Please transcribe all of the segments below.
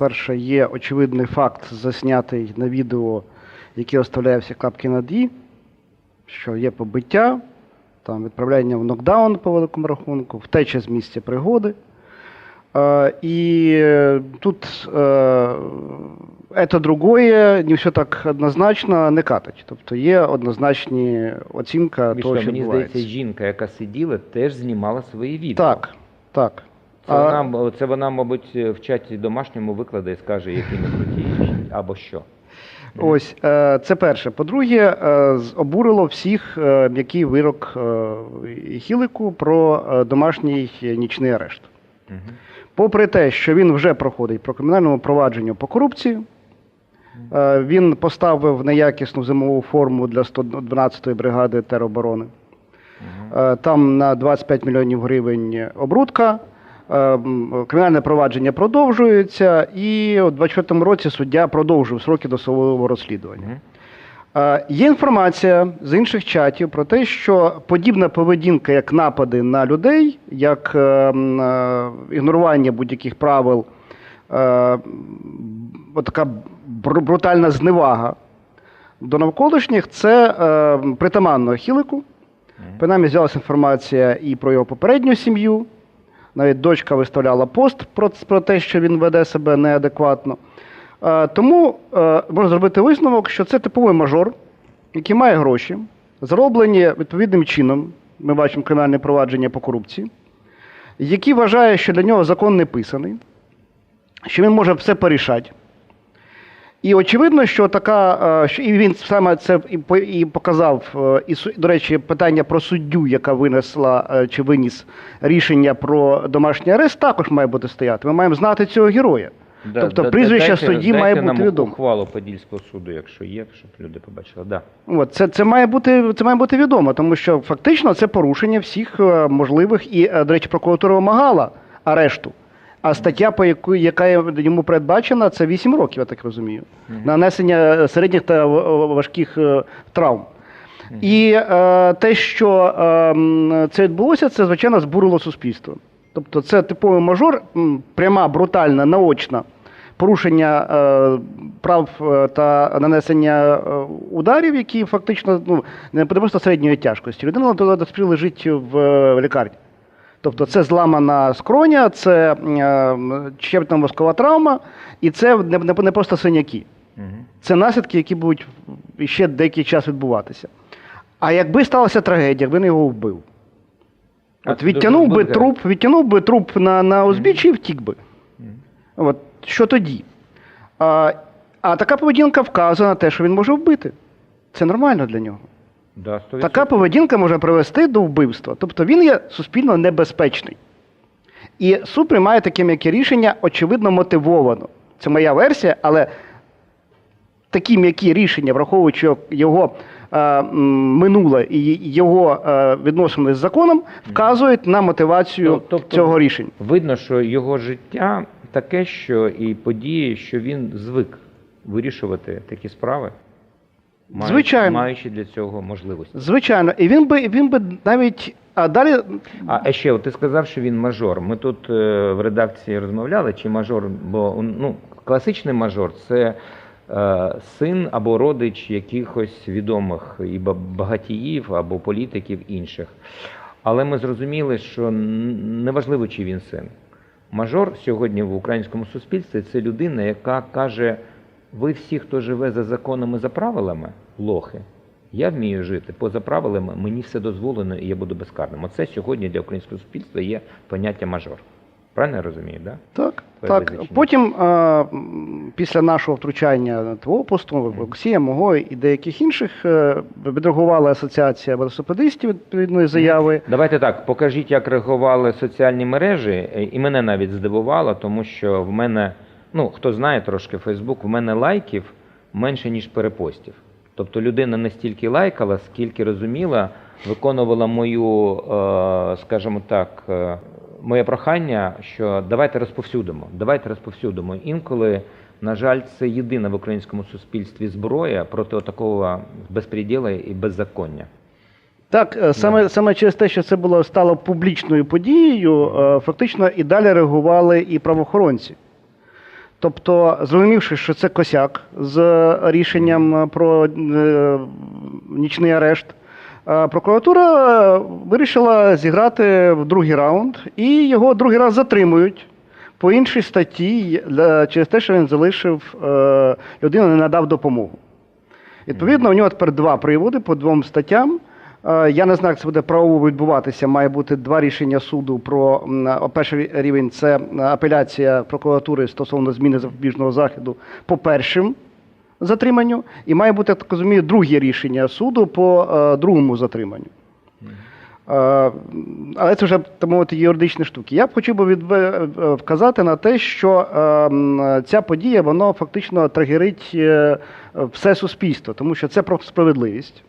По-перше, є очевидний факт, заснятий на відео, який оставляє всі клапки над «і», що є побиття, там відправляння в нокдаун по великому рахунку, втеча з місця пригоди. Е, і тут е, це другое не все так однозначно не катить. Тобто є однозначні оцінка того, що мені відбувається. здається, жінка, яка сиділа, теж знімала свої відео. Так, так. Це, А- вона, це вона, мабуть, в чаті домашньому викладе і скаже, які ми круті, або що. Ось е, це перше. По-друге, е, обурило всіх е, м'який вирок е, Хілику про е, домашній нічний арешт. Попри те, що він вже проходить по кримінальному провадженню по корупції, е, він поставив неякісну зимову форму для 112-ї бригади тероборони. Е, Там на 25 мільйонів гривень обрудка. Е, м, Кримінальне провадження продовжується, і у 24-му році суддя продовжив сроки досудового розслідування. Е, Є інформація з інших чатів про те, що подібна поведінка, як напади на людей, як е, м, е, ігнорування будь-яких правил, е, така брутальна зневага до навколишніх, це е, притаманно Хілику. Принаймні з'явилася інформація і про його попередню сім'ю. Навіть дочка виставляла пост про, про те, що він веде себе неадекватно. Е, тому е, можна зробити висновок, що це типовий мажор, який має гроші, зароблені відповідним чином. Ми бачимо кримінальне провадження по корупції, який вважає, що для нього закон не писаний, що він може все порішати. І очевидно, що така, е, що і він саме це і по- і показав, е, і до речі, питання про суддю, яка винесла е, чи виніс рішення про домашній арест, також має бути стояти. Ми маємо знати цього героя. Да, Тобто да- прізвище дайте- судді дайте має нам бути відомо. ухвалу Подільського суду, якщо є, щоб люди побачили. Да. От, це, це, має бути, це має бути відомо, тому що фактично це порушення всіх можливих і, до речі, прокуратура вимагала арешту. А стаття, по яку, яка йому передбачена, це 8 років, я так розумію. Нанесення е, середніх та важких е, травм. І е, те, що е, це відбулося, це звичайно збурило суспільство. Тобто, це типовий мажор, пряма, брутальна, наочна порушення е, прав е, та нанесення ударів, які фактично ну, не просто середньої тяжкості. Людина до лежить в, лікарні. Тобто це зламана скроня, це е, черепно-мозкова травма, і це не, просто синяки. Це наслідки, які будуть ще деякий час відбуватися. А якби сталася трагедія, якби не його вбив. От відтягнув би труп, відтягнув би труп на, на узбіччі і втік би. От що тоді? А, а така поведінка вказує на те, що він може вбити. Це нормально для нього. Да, 100%. Така поведінка може привести до вбивства. Тобто він є суспільно небезпечний. І суд приймає таке м'яке рішення, очевидно, мотивовано. Це моя версія, але такі м'які рішення, враховуючи його е, минуле і його е, відносини з законом, вказують на мотивацію Ну, тобто- цього рішення. Видно, що його життя таке, що і події, що він звик вирішувати такі справи, маючи- Звичайно. маючи для цього можливості. Звичайно, і він би він би навіть. А далі А а ще, от ти сказав, що він мажор. Ми тут е, в редакції розмовляли, чи мажор, бо ну, класичний мажор це е, син або родич якихось відомих і багатіїв або політиків інших. Але ми зрозуміли, що неважливо, чи він син. Мажор сьогодні в українському суспільстві це людина, яка каже: ви всі, хто живе за законами, за правилами, лохи. Я вмію жити поза правилами, мені все дозволено і я буду безкарним. Оце сьогодні для українського суспільства є поняття мажор. Правильно я розумію, да? Так, Твоє так. визначення. Потім, м, після нашого втручання твого посту, Олексія, мого і деяких інших, е, відреагувала асоціація велосипедистів відповідної заяви. Давайте так, покажіть, як реагували соціальні мережі, е, і мене навіть здивувало, тому що в мене, ну хто знає трошки Фейсбук, в мене лайків менше, ніж перепостів. Тобто людина не стільки лайкала, скільки розуміла, виконувала мою, е, скажімо так, е, моє прохання, що давайте розповсюдимо, давайте розповсюдимо. Інколи, на жаль, це єдина в українському суспільстві зброя проти такого безпреділа і беззаконня. Так, е, саме, саме через те, що це було стало публічною подією, фактично і далі реагували і правоохоронці. Тобто, зрозумівши, що це косяк з рішенням про е, нічний арешт, е, прокуратура вирішила зіграти в другий раунд, і його другий раз затримують по іншій статті через те, що він залишив е, людину, не надав допомогу. Відповідно, у нього тепер два приводи по двом статтям. Е, Я не знаю, як це буде правово відбуватися. Має бути два рішення суду про м, перший рівень це е, апеляція прокуратури стосовно зміни запобіжного заходу по першим затриманню, і має бути, я так розумію, друге рішення суду по е, другому затриманню. Е, Але це вже так мовити юридичні штуки. Я б хотів би е, вказати на те, що е, ця подія воно фактично тригерить е, все суспільство, тому що це про справедливість,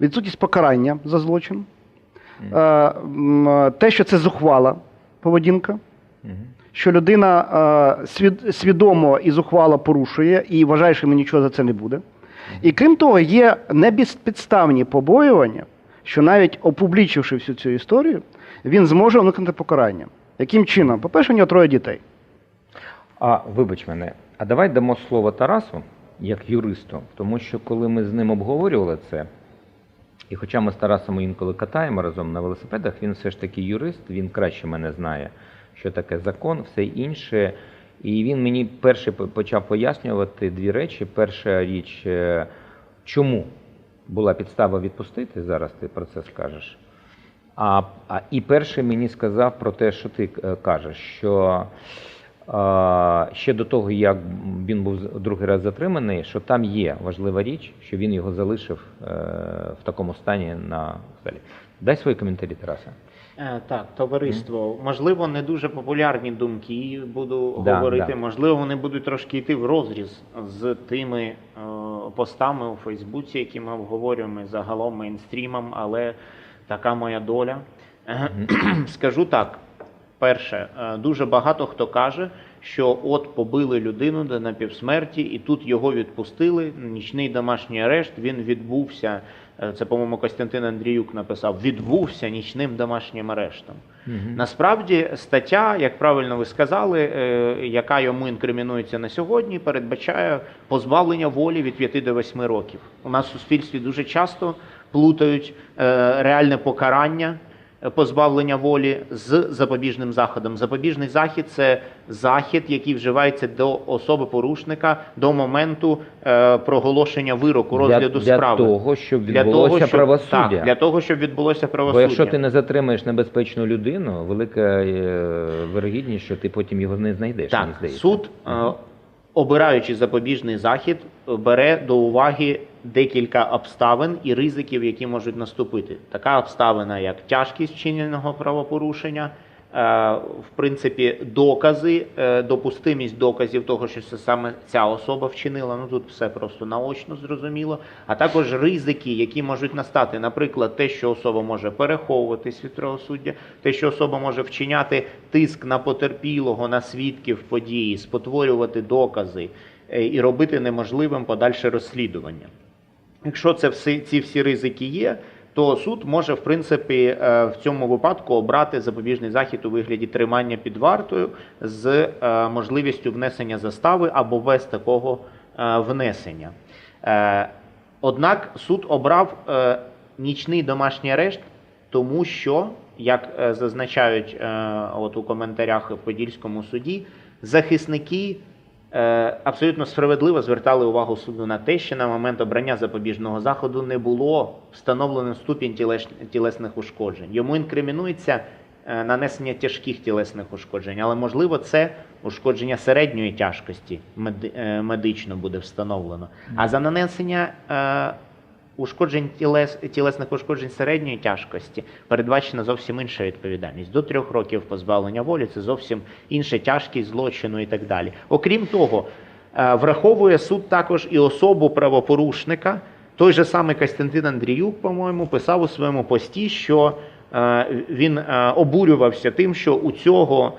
відсутність покарання за злочин, е, м, те, що це зухвала поведінка, що людина е, свідомо і зухвало порушує і вважає, що йому нічого за це не буде. І крім того, є небезпідставні побоювання, що навіть опублічивши всю цю історію, він зможе уникнути покарання. Яким чином? По-перше, у нього троє дітей. А вибач мене, а давай дамо слово Тарасу як юристу, тому що коли ми з ним обговорювали це, і хоча ми з Тарасом інколи катаємо разом на велосипедах, він все ж таки юрист, він краще мене знає, що таке закон, все інше. І він мені перший почав пояснювати дві речі. Перша річ, е, чому була підстава відпустити, зараз ти про це скажеш. А, а і перший мені сказав про те, що ти е, кажеш, що ще до того, як він був другий раз затриманий, що там є важлива річ, що він його залишив е, в такому стані на столі. Дай свої коментарі, Тараса. Е, Так, товариство. Можливо, не дуже популярні думки буду Да, говорити. да. Можливо, вони будуть трошки йти в розріз з тими е, постами у Фейсбуці, які ми обговорюємо загалом мейнстрімом, але така моя доля. Е, Скажу так: перше, е, дуже багато хто каже, що от побили людину до напівсмерті, і тут його відпустили. Нічний домашній арешт. Він відбувся. е, Це, по-моєму, Костянтин Андріюк написав: відбувся нічним домашнім арештом. Насправді, стаття, як правильно ви сказали, е, яка йому інкримінується на сьогодні, передбачає позбавлення волі від 5 до 8 років. У нас в суспільстві дуже часто плутають реальне покарання. Позбавлення волі з запобіжним заходом. Запобіжний захід це захід, який вживається до особи порушника до моменту е, проголошення вироку, розгляду для, справи. Для того, щоб Для відбулося того, щоб, правосуддя. Так, для того, щоб відбулося Бо якщо ти не затримаєш небезпечну людину, велика е, вирогідність, що ти потім його не знайдеш. Так, здається. суд, е, обираючи запобіжний захід, бере до уваги декілька обставин і ризиків, які можуть наступити. Така обставина, як тяжкість вчиненого правопорушення, е, в принципі, докази, е, допустимість доказів того, що це саме ця особа вчинила. Ну тут все просто наочно зрозуміло. А також ризики, які можуть настати. Наприклад, те, що особа може переховуватись від правосуддя, те, що особа може вчиняти тиск на потерпілого, на свідків події, спотворювати докази е, і робити неможливим подальше розслідування. Якщо це всі, ці всі ризики є, то суд може, в принципі, е, в цьому випадку обрати запобіжний захід у вигляді тримання під вартою з е, можливістю внесення застави або без такого е, внесення. Однак суд обрав нічний домашній арешт, тому що, як зазначають от у коментарях в Подільському суді, захисники абсолютно справедливо звертали увагу суду на те, що на момент обрання запобіжного заходу не було встановлено ступінь тілесних ушкоджень. Йому інкримінується е, нанесення тяжких тілесних ушкоджень, але можливо це ушкодження середньої тяжкості е, медично буде встановлено. А за нанесення е, ушкоджень тілес, тілесних ушкоджень середньої тяжкості передбачена зовсім інша відповідальність. До трьох років позбавлення волі це зовсім інша тяжкість злочину і так далі. Окрім того, е, враховує суд також і особу правопорушника. Той же самий Костянтин Андріюк, по-моєму, писав у своєму пості, що е, він е, обурювався тим, що у цього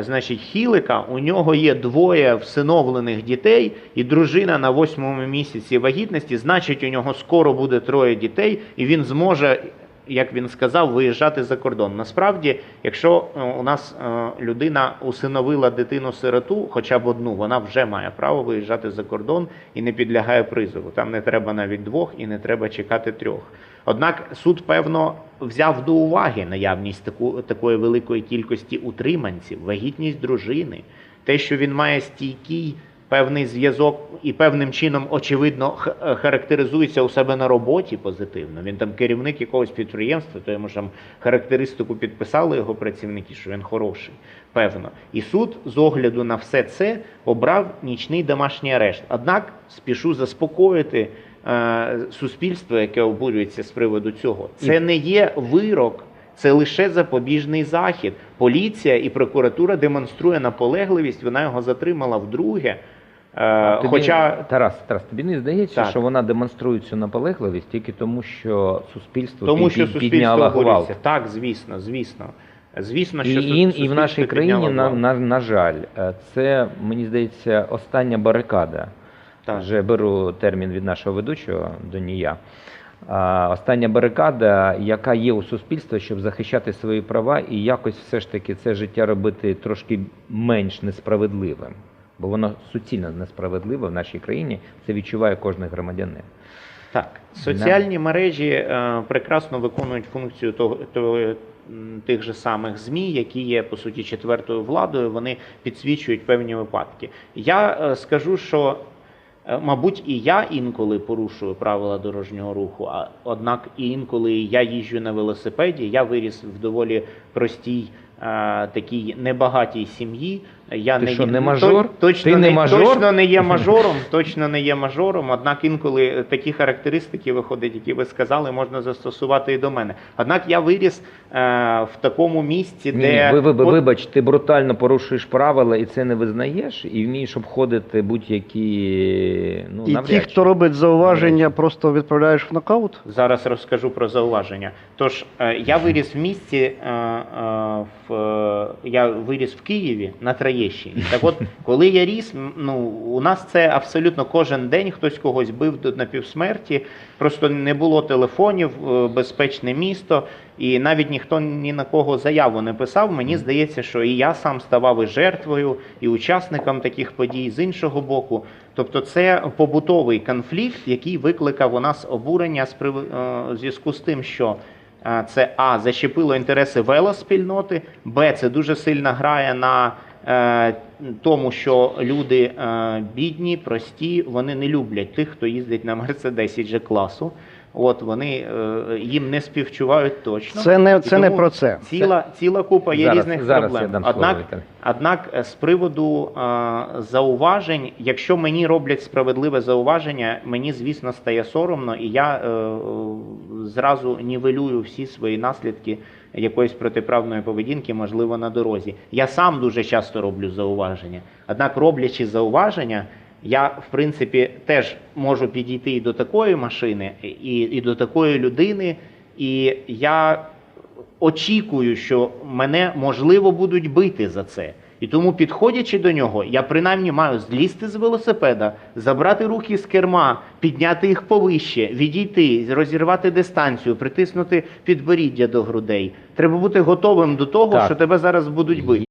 Значить, Хілика, у нього є двоє всиновлених дітей, і дружина на восьмому місяці вагітності. Значить, у нього скоро буде троє дітей, і він зможе як він сказав, виїжджати за кордон. Насправді, якщо е, у нас е, людина усиновила дитину-сироту, хоча б одну, вона вже має право виїжджати за кордон і не підлягає призову. Там не треба навіть двох і не треба чекати трьох. Однак суд, певно, взяв до уваги наявність таку, такої великої кількості утриманців, вагітність дружини, те, що він має стійкий певний зв'язок і певним чином, очевидно, е, характеризується у себе на роботі позитивно. Він там керівник якогось підприємства, то йому ж там характеристику підписали його працівники, що він хороший, певно. І суд з огляду на все це обрав нічний домашній арешт. Однак спішу заспокоїти суспільство, яке обурюється з приводу цього. Це не є вирок. Це лише запобіжний захід. Поліція і прокуратура демонструє наполегливість. Вона його затримала вдруге. Е, Тобі, хоча Тарас, Тарас, тобі не здається, Так. що вона демонструє цю наполегливість тільки тому, що суспільство тому, під- що суспільство підняло гвалт. Так, звісно, звісно. Звісно, І, що і, і в нашій країні, на, на, на жаль, е, це, мені здається, остання барикада. Так. Вже беру термін від нашого ведучого Донія. Остання барикада, яка є у суспільства, щоб захищати свої права і якось все ж таки це життя робити трошки менш несправедливим. Бо воно суцільно несправедливе в нашій країні. Це відчуває кожен громадянин. Так, соціальні мережі е, прекрасно виконують функцію того, того, тих же самих ЗМІ, які є по суті четвертою владою. Вони підсвічують певні випадки. Я е, скажу, що мабуть і я інколи порушую правила дорожнього руху, а однак і інколи я їжджу на велосипеді. Я виріс в доволі простій. е, Такій небагатій сім'ї. Я Ти не що, є- не то- Точно Ти не мажор? Точно не є мажором, точно не є мажором. Однак інколи такі характеристики виходять, які ви сказали, можна застосувати і до мене. Однак я виріс е, в такому місці, Ні, де ні, ви, ви, от- вибач, ти брутально порушуєш правила і це не визнаєш, і вмієш обходити будь-які. Ну, І навряд ті, чи. хто робить зауваження, просто відправляєш в нокаут. Зараз розкажу про зауваження. Тож е, я виріс в місті, е, е, в, е, я виріс в Києві на Троєщині. Так от, коли я ріс, ну у нас це абсолютно кожен день хтось когось бив до напівсмерті. Просто не було телефонів, е, безпечне місто, і навіть ніхто ні на кого заяву не писав. Мені здається, що і я сам ставав і жертвою, і учасником таких подій з іншого боку. Тобто, це побутовий конфлікт, який викликав у нас обурення з прив- е, зв'язку з тим, що е, це а защепило інтереси велоспільноти, б це дуже сильно грає на тому, що люди е, бідні, прості, вони не люблять тих, хто їздить на мерседесі G класу. От вони е, їм не співчувають точно. Це не, це не про це. Ціла, ціла купа є Зараз- різних зараз проблем. я дам однак, Віталій. однак е, з приводу е, зауважень, якщо мені роблять справедливе зауваження, мені звісно стає соромно, і я е, е, зразу нівелюю всі свої наслідки якоїсь протиправної поведінки, можливо, на дорозі. Я сам дуже часто роблю зауваження. Однак, роблячи зауваження, я в принципі теж можу підійти і до такої машини, і, і до такої людини, і я очікую, що мене можливо будуть бити за це. І тому, підходячи до нього, я принаймні маю злізти з велосипеда, забрати руки з керма, підняти їх повище, відійти, розірвати дистанцію, притиснути підборіддя до грудей. Треба бути готовим до того, Так. що тебе зараз будуть бити.